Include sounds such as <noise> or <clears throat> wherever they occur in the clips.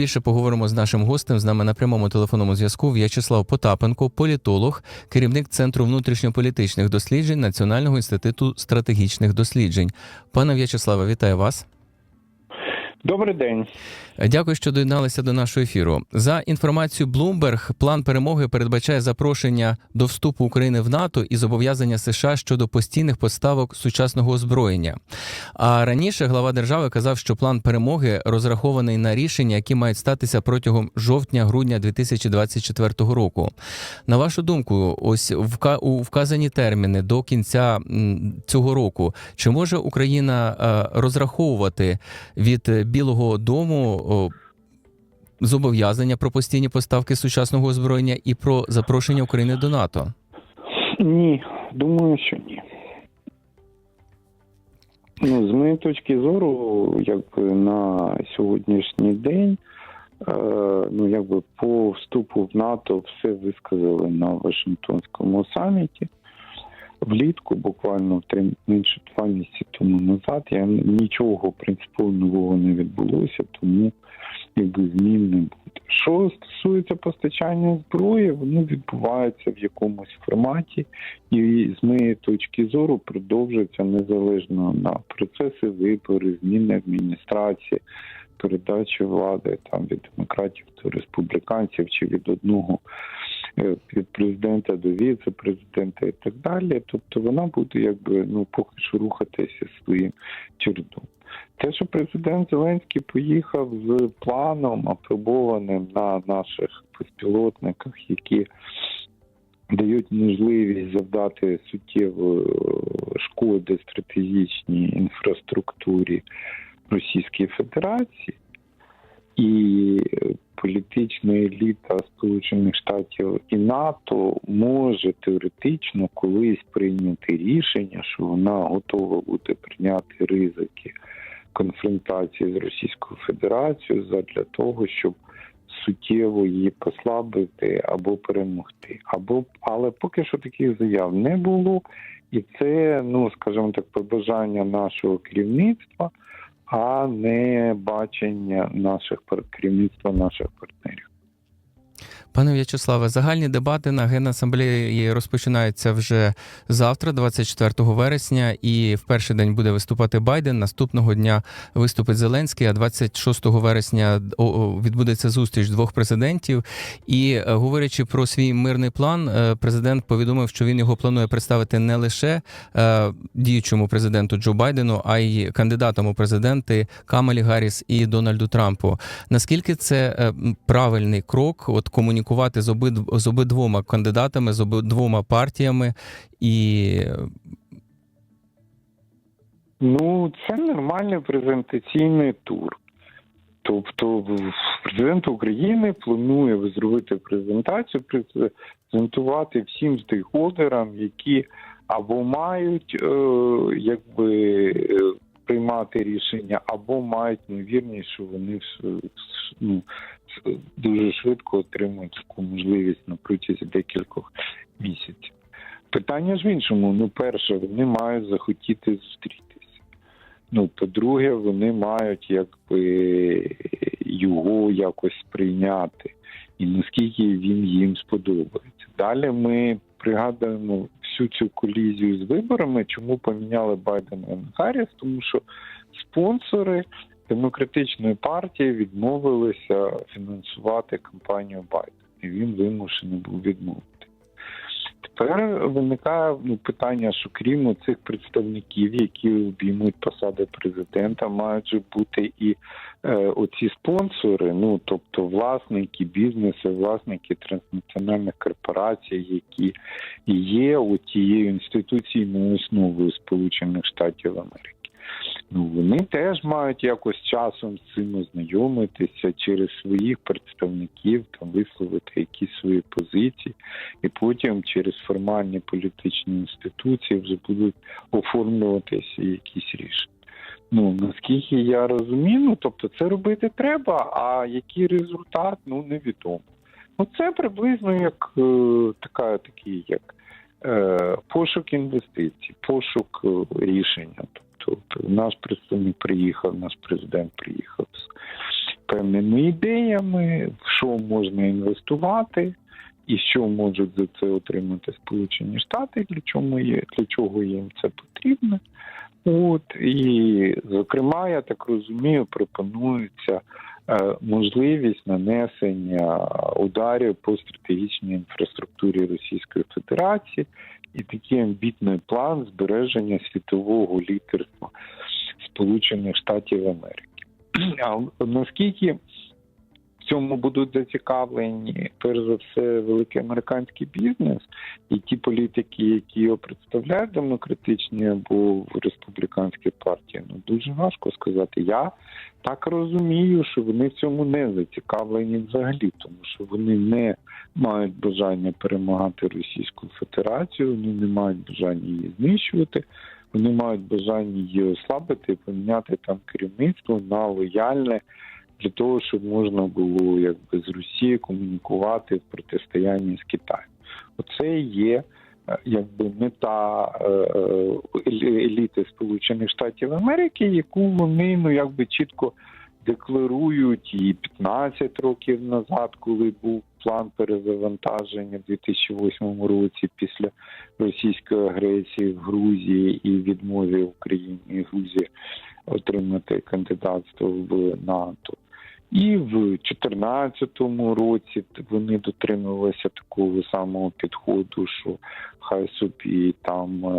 Більше поговоримо з нашим гостем. З нами на прямому телефонному зв'язку В'ячеслав Потапенко, політолог, керівник Центру внутрішньополітичних досліджень Національного інституту стратегічних досліджень. Пане В'ячеславе, вітаю вас. Добрий день. Дякую, що доєдналися до нашого ефіру. За інформацією Bloomberg, план перемоги передбачає запрошення до вступу України в НАТО і зобов'язання США щодо постійних поставок сучасного озброєння. А раніше глава держави казав, що план перемоги розрахований на рішення, які мають статися протягом жовтня-грудня 2024 року. На вашу думку, ось у вказані терміни до кінця цього року, чи може Україна е, розраховувати від Білого Дому зобов'язання про постійні поставки сучасного озброєння і про запрошення України до НАТО? Ні, думаю, що ні. Ну, з моєї точки зору, якби на сьогоднішній день, е, ну якби по вступу в НАТО все висказали на Вашингтонському саміті. Влітку, буквально три менше два місяці тому назад, я нічого принципово нового не відбулося, тому якби змін не буде. Що стосується постачання зброї, воно відбувається в якомусь форматі, і з моєї точки зору продовжується незалежно на процеси вибори, зміни адміністрації, передачі влади там від демократів до республіканців чи від одного від президента до віце-президента і так далі. Тобто вона буде якби ну поки що рухатися своїм чередом. Те, що президент Зеленський поїхав з планом, апробованим на наших безпілотниках, які дають можливість завдати суттєвої шкоди стратегічній інфраструктурі Російської Федерації, і політична еліта Сполучених Штатів і НАТО може теоретично колись прийняти рішення, що вона готова буде прийняти ризики конфронтації з Російською Федерацією задля того, щоб суттєво її послабити або перемогти. Або але поки що таких заяв не було, і це, ну скажімо так, побажання нашого керівництва, а не бачення наших керівництва наших партнерів. Пане В'ячеславе, загальні дебати на Генасамблеї розпочинаються вже завтра, 24 вересня, і в перший день буде виступати Байден. Наступного дня виступить Зеленський. А 26 вересня відбудеться зустріч двох президентів. І е, говорячи про свій мирний план, е, президент повідомив, що він його планує представити не лише е, діючому президенту Джо Байдену, а й кандидатам у президенти Камалі Гарріс і Дональду Трампу. Наскільки це правильний крок? От комунікувати з обид з обидвома кандидатами, з обидвома партіями і Ну, це нормальний презентаційний тур. Тобто, президент України планує зробити презентацію, презентувати всім стейкхолдерам, які або мають е, якби е, приймати рішення, або мають ймовірність, що вони ну, дуже швидко отримують таку можливість на протязі декількох місяців. Питання ж в іншому. Ну, перше, вони мають захотіти зустрітися. Ну, по-друге, вони мають якби його якось сприйняти, і наскільки він їм сподобається. Далі ми пригадуємо всю цю колізію з виборами, чому поміняли Байдена на Гарріс, тому що спонсори демократичної партії відмовилися фінансувати кампанію Байдена, і він вимушений був відмовити. Тепер виникає ну, питання, що крім цих представників, які обіймуть посади президента, мають бути і е, оці спонсори, ну тобто власники бізнесу, власники транснаціональних корпорацій, які є от тією інституційною основою Сполучених Штатів Америки. Ну вони теж мають якось часом з цим ознайомитися через своїх представників, там висловити якісь свої позиції, і потім через формальні політичні інституції вже будуть оформлюватися якісь рішення. Ну наскільки я розумію, ну тобто це робити треба, а який результат, ну невідомо. Ну це приблизно як е, така, такий, як е, пошук інвестицій, пошук е, рішення. Тобто наш представник приїхав, наш президент приїхав з певними ідеями, в що можна інвестувати, і що можуть за це отримати Сполучені Штати, для чому є для чого їм це потрібно. От і зокрема, я так розумію, пропонується е, можливість нанесення ударів по стратегічній інфраструктурі Російської Федерації і такий амбітний план збереження світового лідерства Сполучених Штатів Америки. <clears throat> А наскільки цьому будуть зацікавлені, перш за все, великий американський бізнес і ті політики, які його представляють демократичні або в республіканській партії, ну дуже важко сказати. Я так розумію, що вони в цьому не зацікавлені взагалі, тому що вони не мають бажання перемагати Російську Федерацію, вони не мають бажання її знищувати. Вони мають бажання її ослабити і поміняти там керівництво на лояльне для того, щоб можна було якби з Росією комунікувати в протистоянні з Китаєм. Оце є е, якби мета е, е, еліти Сполучених Штатів Америки, яку вони ну якби чітко декларують і 15 років назад, коли був план перезавантаження в 2008 році після російської агресії в Грузії і відмові Україні і Грузії отримати кандидатство в НАТО. І в 2014 році вони дотримувалися такого самого підходу, що хай собі там е,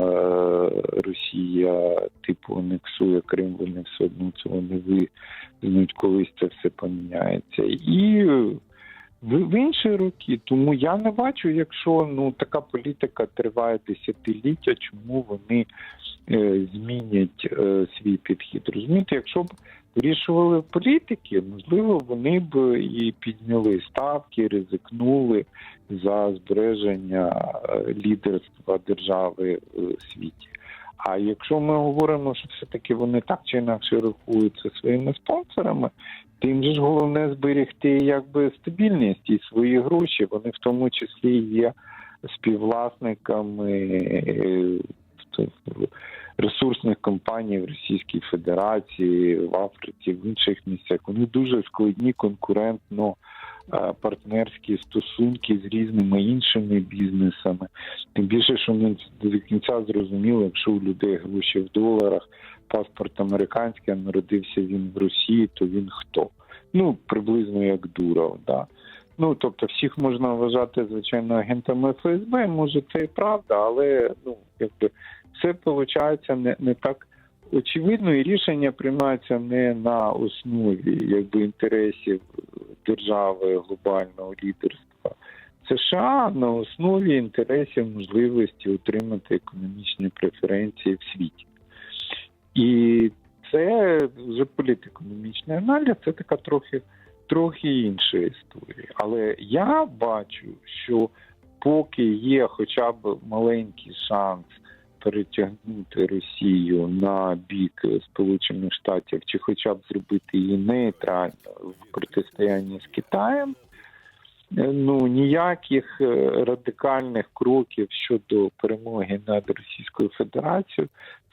Росія типу анексує Крим, вони все одно цього не визнуть, колись це все поміняється. І в, в інші роки. Тому я не бачу, якщо ну така політика триває десятиліття, чому вони е, змінять е, свій підхід. Розумієте, якщо б вирішували політики, можливо, вони б і підняли ставки, ризикнули за збереження е, лідерства держави в світі. А якщо ми говоримо, що все-таки вони так чи інакше рахуються своїми спонсорами, тим же ж головне зберегти якби стабільність і свої гроші. Вони в тому числі є співвласниками е, ресурсних компаній в Російській Федерації, в Африці, в інших місцях. Вони дуже складні конкурентно е, партнерські стосунки з різними іншими бізнесами. Тим більше, що ми до кінця зрозуміли, якщо у людей гроші в доларах, паспорт американський, а народився він в Росії, то він хто? Ну, приблизно як Дуров, да. Ну, тобто, всіх можна вважати, звичайно, агентами ФСБ, може це і правда, але ну, якби все виходить не, не так очевидно, і рішення приймаються не на основі якби інтересів держави глобального лідерства США, на основі інтересів можливості отримати економічні преференції в світі. І це вже політекономічний аналіз, це така трохи трохи інша історія. Але я бачу, що поки є хоча б маленький шанс перетягнути Росію на бік Сполучених Штатів, чи хоча б зробити її нейтрально в протистоянні з Китаєм. Ну ніяких е, радикальних кроків щодо перемоги над Російською Федерацією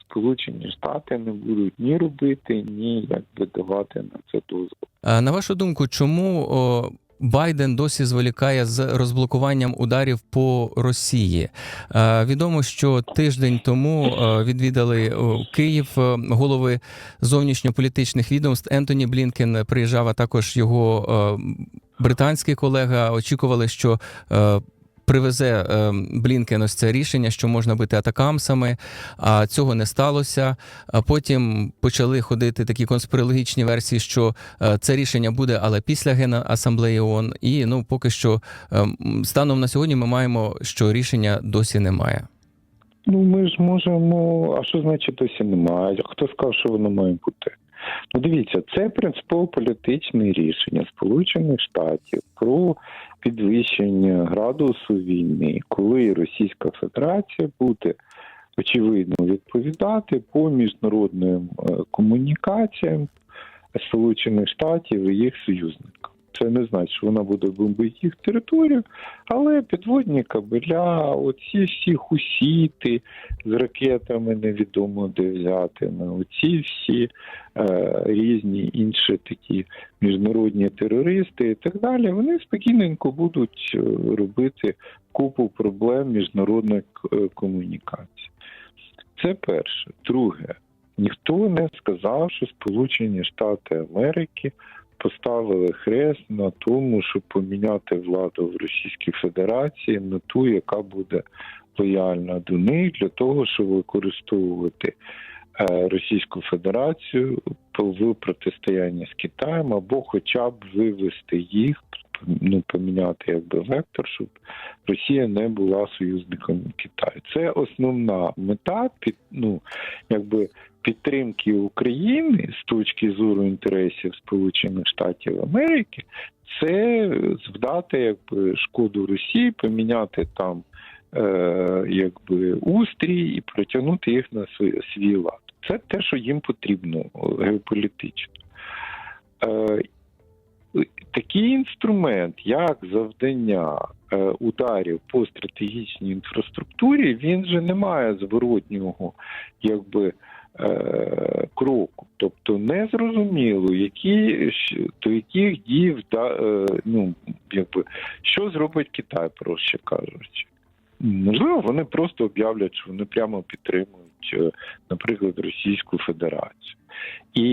Сполучені Штати не будуть ні робити, ні якби давати на це дозвіл. На вашу думку, чому о, Байден досі зволікає з розблокуванням ударів по Росії? Е, відомо, що тиждень тому е, відвідали Київ е, голови зовнішньополітичних відомств Ентоні Блінкен приїжджав, а також його е, британський колега. Очікували, що е, привезе е, Блінкен ось це рішення, що можна бити атакамсами, а цього не сталося. А потім почали ходити такі конспірологічні версії, що е, це рішення буде, але після Генасамблеї ООН. І ну поки що е, станом на сьогодні ми маємо, що рішення досі немає. Ну ми ж можемо. А що значить досі немає? Хто сказав, що воно має бути? Ну, дивіться, це принципово політичне рішення Сполучених Штатів про підвищення градусу війни, коли Російська Федерація буде очевидно відповідати по міжнародним е, комунікаціям Сполучених Штатів і їх союзникам. Це не значить, що вона буде бомбити їх територію, але підводні кабеля, оці всі хусіти з ракетами невідомо де взяти, на оці всі е, різні інші такі міжнародні терористи і так далі, вони спокійненько будуть е, робити купу проблем міжнародної е, комунікації. Це перше. Друге, ніхто не сказав, що Сполучені Штати Америки поставили хрест на тому, щоб поміняти владу в Російській Федерації на ту, яка буде лояльна до них, для того, щоб використовувати е, Російську Федерацію в протистоянні з Китаєм або хоча б вивести їх, ну поміняти якби вектор, щоб Росія не була союзником Китаю. Це основна мета під ну якби підтримки України з точки зору інтересів Сполучених Штатів Америки. Це завдати якби шкоду Росії, поміняти там е, якби устрій і протягнути їх на свій, свій лад. Це те, що їм потрібно геополітично. Е, такий інструмент, як завдання е, ударів по стратегічній інфраструктурі, він же не має зворотнього якби, кроку. Тобто незрозуміло, які, до яких дій вда- е, ну, якби, що зробить Китай, проще кажучи. Можливо, вони просто об'являть, що вони прямо підтримують, е, наприклад, Російську Федерацію. І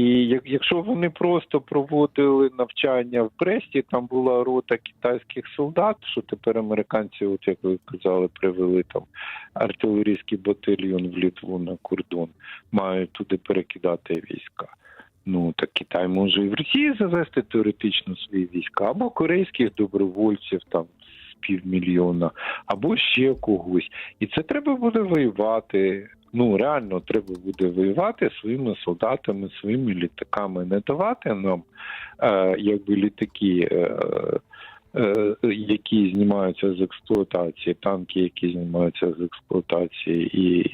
якщо вони просто проводили навчання в Бресті, там була рота китайських солдат, що тепер американці, от як ви казали, привели там артилерійський батальйон в Літву на кордон, мають туди перекидати війська. Ну так Китай може і в Росії завести теоретично свої війська, або корейських добровольців там півмільйона, або ще когось. І це треба буде воювати. Ну реально треба буде воювати своїми солдатами, своїми літаками, не давати нам е, якби літаки. Е, е, які знімаються з експлуатації, танки, які знімаються з експлуатації, і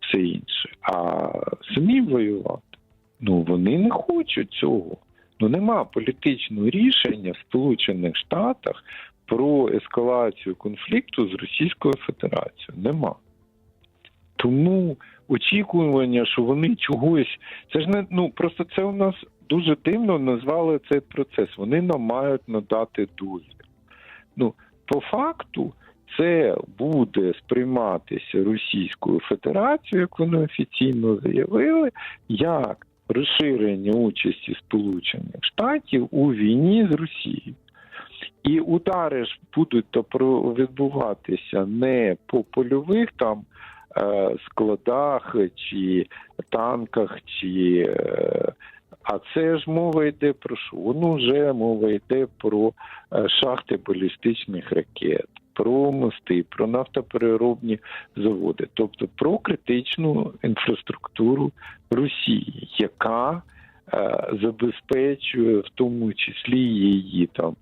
все інше. А самі воювати. Ну вони не хочуть цього. Ну нема політичного рішення в Сполучених Штатах про ескалацію конфлікту з Російською Федерацією. Нема. Тому очікування, що вони чогось, це ж не ну просто це у нас дуже дивно назвали цей процес. Вони нам мають надати дозвіл. Ну, по факту, це буде сприйматися Російською Федерацією, як вони офіційно заявили, як розширення участі Сполучених Штатів у війні з Росією. І удари ж будуть відбуватися не по польових там складах чи танках, чи е, а це ж мова йде про що? Ну вже мова йде про е, шахти балістичних ракет, про мости, про нафтопереробні заводи, тобто про критичну інфраструктуру Росії, яка е, забезпечує в тому числі її там.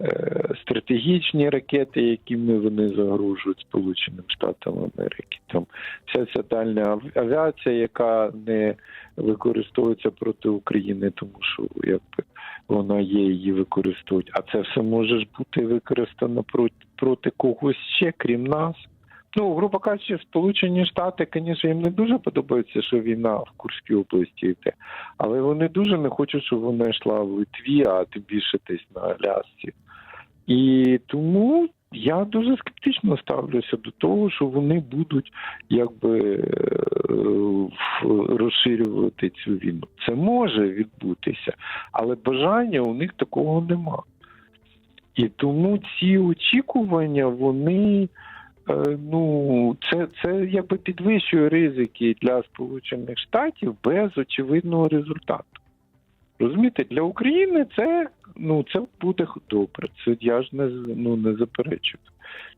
Е, Стратегічні ракети, якими вони загрожують Сполученим Штатам Америки, там вся ця дальня авіація, яка не використовується проти України, тому що якби вона є, її використовують. А це все може бути використано проти, проти когось ще, крім нас. Ну, грубо кажучи, Сполучені Штати, звісно, їм не дуже подобається, що війна в Курській області йде, але вони дуже не хочуть, щоб вона йшла в Литві, а тим більше десь на Алясці. І тому я дуже скептично ставлюся до того, що вони будуть якби е, розширювати цю війну. Це може відбутися, але бажання у них такого нема. І тому ці очікування, вони е, ну це, це якби підвищує ризики для Сполучених Штатів без очевидного результату. Розумієте, для України це ну це буде добре. Це я ж не ну не заперечую.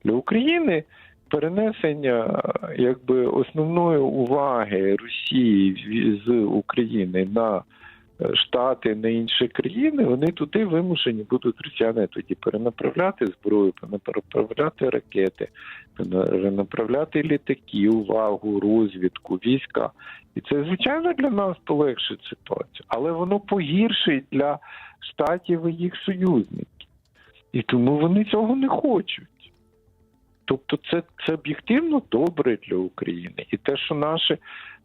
Для України перенесення якби основної уваги Росії з України на Штати на інші країни, вони туди вимушені будуть росіяни тоді перенаправляти зброю, перенаправляти ракети, перенаправляти літаки, увагу, розвідку, війська. І це, звичайно, для нас полегшить ситуацію, але воно погіршить для штатів і їх союзників. І тому вони цього не хочуть. Тобто, це, це об'єктивно добре для України. І те, що наші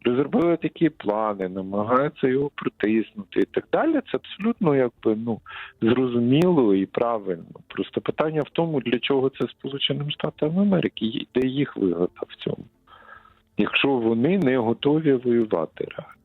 розробили такі плани, намагаються його притиснути і так далі, це абсолютно якби ну зрозуміло і правильно. Просто питання в тому, для чого це Сполученим Штатам Америки, де їх вигода в цьому, якщо вони не готові воювати реально.